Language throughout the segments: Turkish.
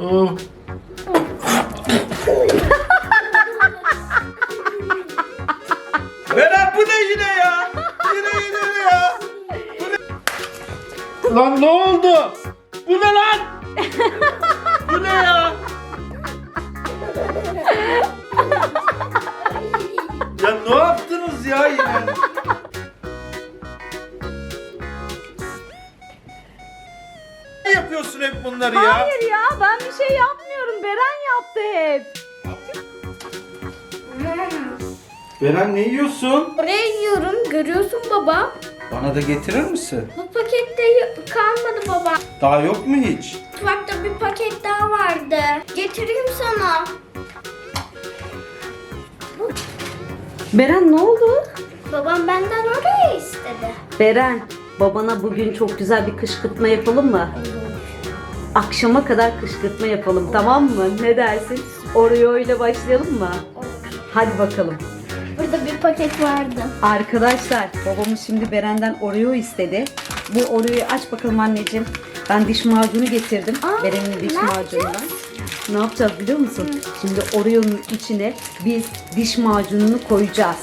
Oh. Berat bu ne yine ya? Yine yine ya. Lan ne oldu? Bu ne lan? Yapıyorsun hep bunları ya? Hayır ya ben bir şey yapmıyorum. Beren yaptı hep. Beren ne yiyorsun? Oraya yiyorum. Görüyorsun baba. Bana da getirir misin? Bu pakette y- kalmadı baba. Daha yok mu hiç? Mutfakta bir paket daha vardı. Getireyim sana. Beren ne oldu? Babam benden oraya istedi. Beren babana bugün çok güzel bir kışkırtma yapalım mı? Akşama kadar kışkırtma yapalım tamam mı? Ne dersin? Oreo ile başlayalım mı? Hadi bakalım. Burada bir paket vardı. Arkadaşlar babamız şimdi Beren'den Oreo istedi. Bu Oreo'yu aç bakalım anneciğim. Ben diş macunu getirdim. Aa, Beren'in diş ne macunundan. Ne yapacağız biliyor musun? Şimdi Oreo'nun içine biz diş macununu koyacağız.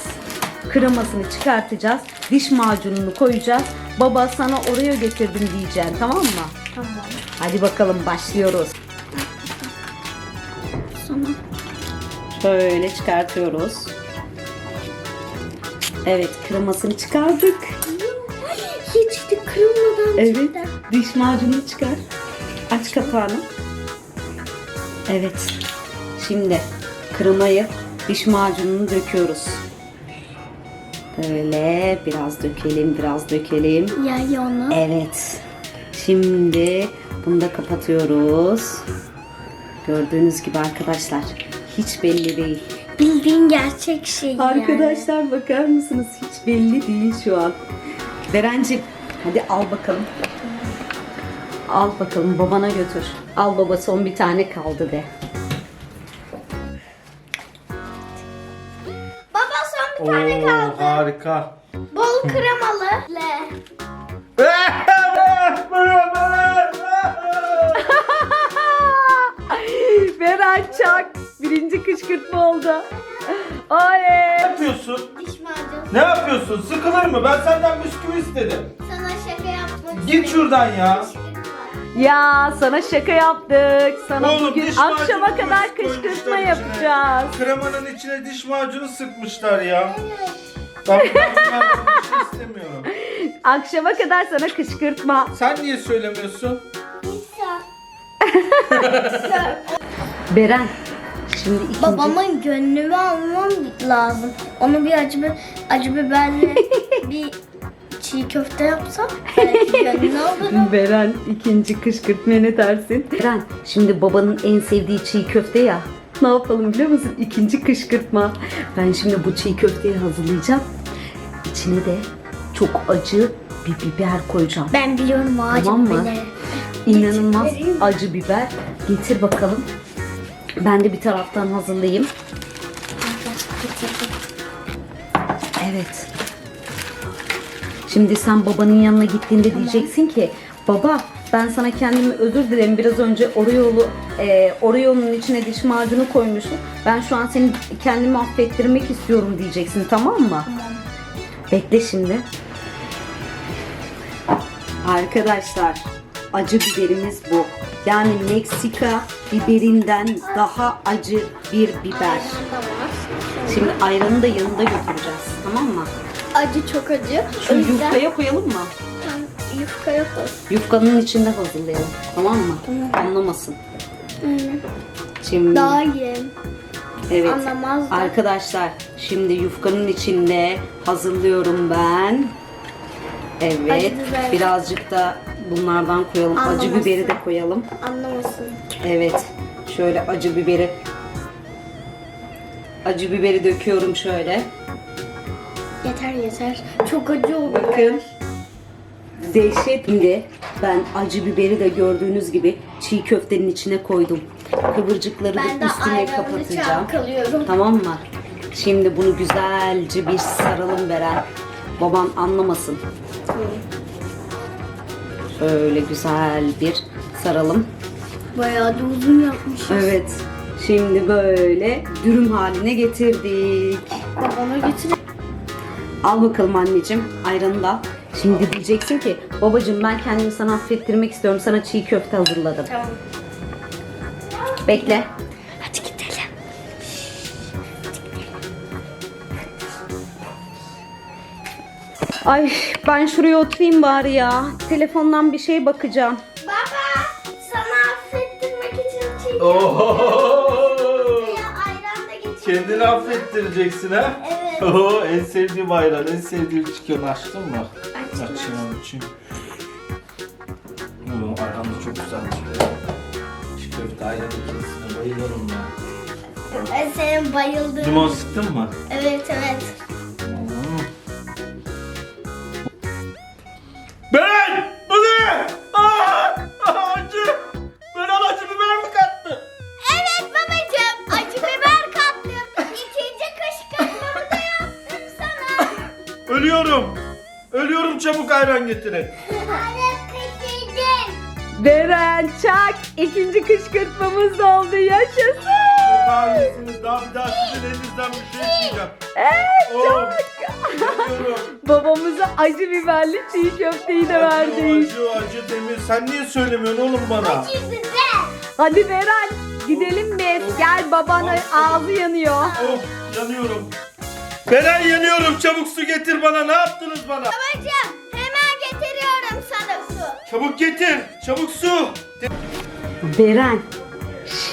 Kremasını çıkartacağız. Diş macununu koyacağız. Baba sana Oreo getirdim diyeceksin tamam mı? Tamam. Hadi bakalım başlıyoruz. Sonra Şöyle çıkartıyoruz. Evet kremasını çıkardık. hiç de kırılmadan Evet. çıktı. Diş macununu çıkar. Aç kapağını. Evet. Şimdi kremayı diş macununu döküyoruz. Böyle biraz dökelim, biraz dökelim. Ya onu. Evet. Şimdi bunu da kapatıyoruz. Gördüğünüz gibi arkadaşlar hiç belli değil. Bildiğin gerçek şey yani. Arkadaşlar bakar mısınız? Hiç belli değil şu an. Berencim hadi al bakalım. Al bakalım babana götür. Al baba son bir tane kaldı de. Baba son bir tane Oo, kaldı. harika. Bol kremalı. Kışkırtma oldu. ne Oley. yapıyorsun? Diş macunu. Ne yapıyorsun? Sıkılır mı? Ben senden bisküvi istedim. Sana şaka yapmak Git şuradan ya. Ya sana şaka yaptık. Sana Oğlum, bugün diş akşama kadar koymuşlar kışkırtma içine. yapacağız. Kremanın içine diş macunu sıkmışlar ya. Ben, ben, işi istemiyorum. Akşama kadar sana kışkırtma. Sen niye söylemiyorsun? Beren. Şimdi ikinci Babamın gönlümü almam lazım. Onu bir acı, bi- acı biberli bir çiğ köfte yapsam belki gönlünü alırım. Beren ikinci kışkırtmaya ne dersin? Beren şimdi babanın en sevdiği çiğ köfte ya. Ne yapalım biliyor musun? İkinci kışkırtma. Ben şimdi bu çiğ köfteyi hazırlayacağım. İçine de çok acı bir biber koyacağım. Ben biliyorum o acı Tamam mı? biberleri. İnanılmaz acı biber. Getir bakalım. Ben de bir taraftan hazırlayayım. Evet. Şimdi sen babanın yanına gittiğinde diyeceksin ki baba ben sana kendimi özür dilerim biraz önce Oreo'lu e, Oreo'nun içine diş macunu koymuştum. Ben şu an seni kendimi affettirmek istiyorum diyeceksin tamam mı? Bekle şimdi. Arkadaşlar acı biberimiz bu. Yani Meksika biberinden daha acı bir biber. Şimdi ayranı da yanında götüreceğiz. Tamam mı? Acı çok acı. Şu yüzden yufkaya koyalım mı? Yufkaya koy. Yufkanın içinde hazırlayalım. Tamam mı? Tamam. Anlamasın. Aynen. Şimdi Daha iyi. evet. anlamaz da. Arkadaşlar şimdi yufkanın içinde hazırlıyorum ben. Evet. Acı biber. Birazcık da bunlardan koyalım. Acı Anlamasın. biberi de koyalım. Anlamasın. Evet. Şöyle acı biberi. Acı biberi döküyorum şöyle. Yeter yeter. Çok acı oldu. Bakın. Dehşet Şimdi ben acı biberi de gördüğünüz gibi çiğ köftenin içine koydum. Kıvırcıkları Ben da üstüne kapatacağım. çalkalıyorum. Tamam mı? Şimdi bunu güzelce bir saralım Beren. Baban anlamasın. Şöyle güzel bir saralım. Bayağı da uzun yapmışız. Evet. Şimdi böyle dürüm haline getirdik. Babana getir. Al bakalım anneciğim ayranı da. Şimdi diyeceksin ki babacığım ben kendimi sana affettirmek istiyorum. Sana çiğ köfte hazırladım. Tamam. Bekle. Ay ben şuraya oturayım bari ya. Telefondan bir şey bakacağım. Baba sana affettirmek için çiğ Oho! ayran da getir. Kendini affettireceksin ha? Evet. Oo, en sevdiğim ayran, en sevdiğim çıkıyor. Açtın mı? Açtım. Açayım, açayım. Oo, ayran da çok güzel çıkıyor. Çiğ köfte ayran ikilisine bayılıyorum ben. Ben senin bayıldığın. Limon sıktın mı? Evet evet. Çabuk ayran getirin. Beren çak. İkinci kışkırtmamız oldu. Yaşasın. İyisiniz. Daha bir daha sizin elinizden bir şey içmeyeceğim. Evet Oh! çak. Ölüyorum. Babamıza acı biberli çiğ köfteyi de Acı, verdik. acı, acı demir. Sen niye söylemiyorsun oğlum bana? Hadi Beren gidelim biz. Gel babanın ağzı yanıyor. Of yanıyorum. Beren yanıyorum. Çabuk su getir bana. Ne yaptınız bana? Çabuk getir. Çabuk su. Beren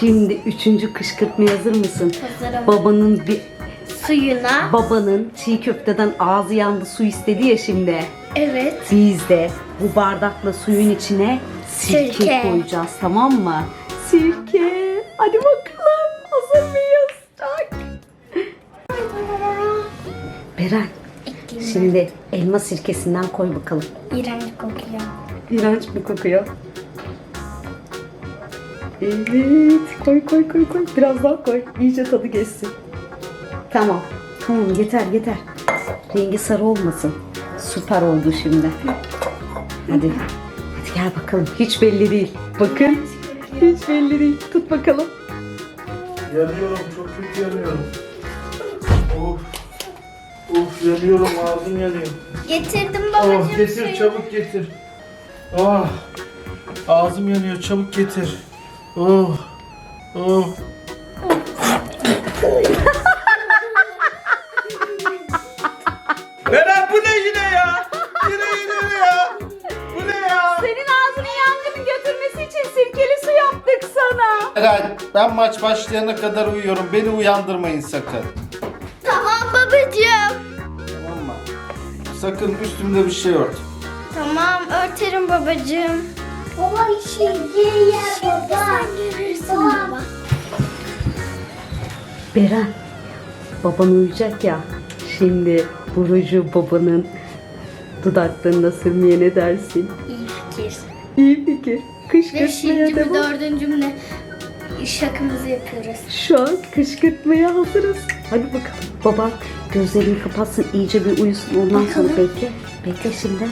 şimdi üçüncü kışkırtmaya hazır mısın? Hazırım. Babanın bir Suyuna. babanın çiğ köfteden ağzı yandı su istedi ya şimdi. Evet. Biz de bu bardakla suyun içine sirke, Sirke. koyacağız tamam mı? Sirke. Hadi bakalım. Hazır mıyız? Tak. Beren şimdi elma sirkesinden koy bakalım. İğrenç kokuyor. İğrenç mi kokuyor? Evet. Koy koy koy koy. Biraz daha koy. İyice tadı geçsin. Tamam. Tamam yeter yeter. Rengi sarı olmasın. Süper oldu şimdi. Hadi. Hadi gel bakalım. Hiç belli değil. Bakın. Hiç belli değil. Tut bakalım. Yanıyorum. Çok kötü yanıyorum. Of. Of yanıyorum. Ağzım yanıyor. Getirdim babacığım Oh, getir çabuk getir. Oh. Ağzım yanıyor çabuk getir. Oh. Oh. Bu ne yine ya? Yine yine ya. Bu ne ya? Senin ağzını yangının götürmesi için sirkeli su yaptık sana. Ben maç başlayana kadar uyuyorum. Beni uyandırmayın sakın. Tamam babacığım. Tamam mı? Sakın üstümde bir şey ört. Tamam örterim babacığım. Baba işi yer baba. Sen görürsün baba. Beren, baban uyuyacak ya. Şimdi bu ruju babanın dudaklarına sürmeye ne dersin? İyi fikir. İyi fikir. Kışkırtmaya Beşinci mi devam. dördüncü mü ne şakamızı yapıyoruz. Şu an kışkırtmaya hazırız. Hadi bakalım. Baban gözlerini kapatsın iyice bir uyusun. Ondan sonra Bakalım. bekle. Bekle şimdi.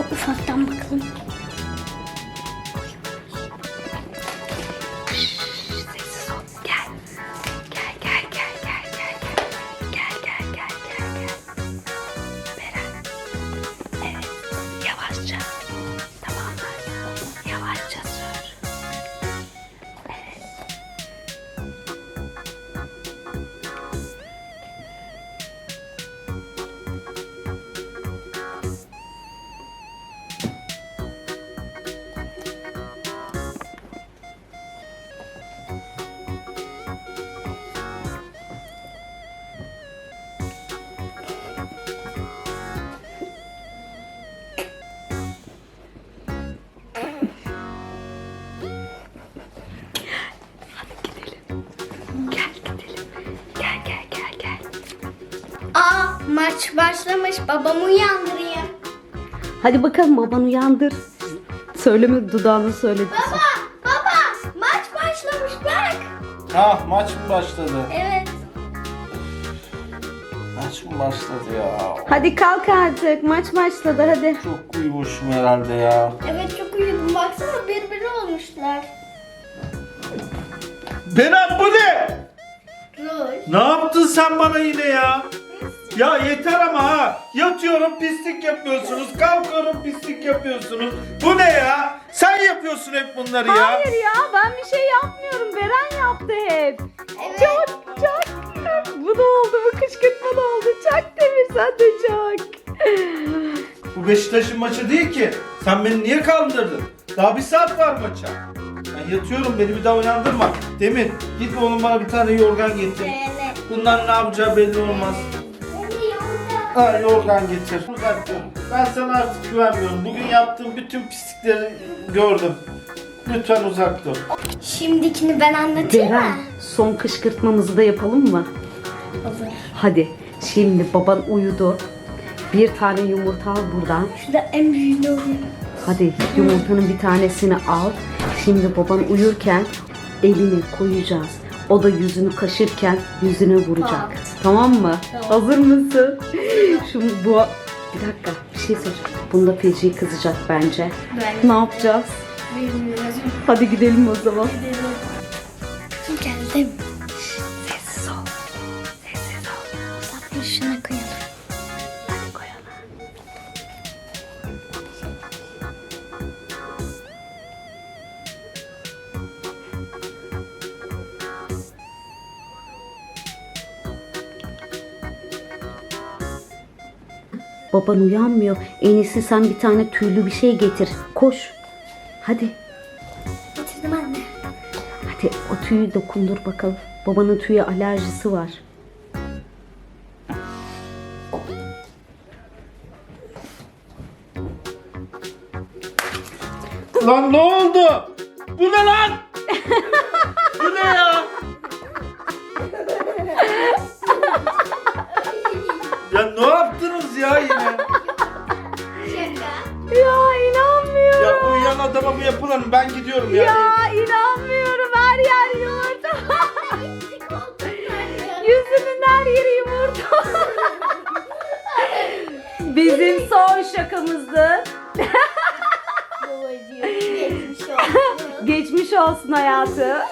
Ufaktan bakalım. Maç başlamış. Babamı uyandırayım. Hadi bakalım baban uyandır. Söyleme dudağını söyledi. Baba baba maç başlamış bak. Ha maç mı başladı? Evet. Maç mı başladı ya? Hadi kalk artık. Maç başladı hadi. Çok uyumuşum herhalde ya. Evet çok uyudum. Baksana birbiri olmuşlar. Berat bu ne? Dur. Ne yaptın sen bana yine ya? Ya yeter ama ha. Yatıyorum pislik yapıyorsunuz. Kalkıyorum pislik yapıyorsunuz. Bu ne ya? Sen yapıyorsun hep bunları ya. Hayır ya ben bir şey yapmıyorum. Beren yaptı hep. Çok çok. Bu da oldu bu kışkırtma da oldu. Çok Demir sen de çok. Bu Beşiktaş'ın maçı değil ki. Sen beni niye kandırdın? Daha bir saat var maça. Ben yatıyorum beni bir daha uyandırma. Demir git oğlum bana bir tane yorgan getir. Bunlar ne yapacağı belli olmaz. Ha yorgan getir. Uzak dur. Ben sana artık güvenmiyorum. Bugün yaptığım bütün pislikleri gördüm. Lütfen uzak dur. Şimdikini ben anlatayım Beren mı? son kışkırtmamızı da yapalım mı? Olur. Hadi şimdi baban uyudu. Bir tane yumurta al buradan. Şurada en büyüğünü alayım. Hadi yumurtanın bir tanesini al. Şimdi baban uyurken elini koyacağız. O da yüzünü kaşırken yüzüne vuracak. Tamam. Tamam mı? Tamam. Hazır mısın? Şimdi bu bir dakika bir şey söyleyeceğim. Bunda feci kızacak bence. Ben Ne yapacağız? bilmiyorum. Hadi gidelim o zaman. Geldim. Baban uyanmıyor. En iyisi sen bir tane tüylü bir şey getir. Koş. Hadi. Getirdim anne. Hadi o tüyü dokundur bakalım. Babanın tüye alerjisi var. Lan ne oldu? Bu ne lan? Olsun hayatı.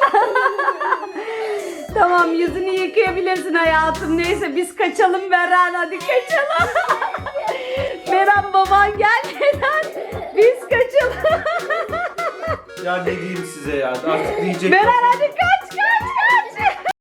tamam yüzünü yıkayabilirsin hayatım. Neyse biz kaçalım Beren hadi kaçalım. Beren baban gelmeden biz kaçalım. Ya ne diyeyim size ya artık diyecek. Beren hadi kaç.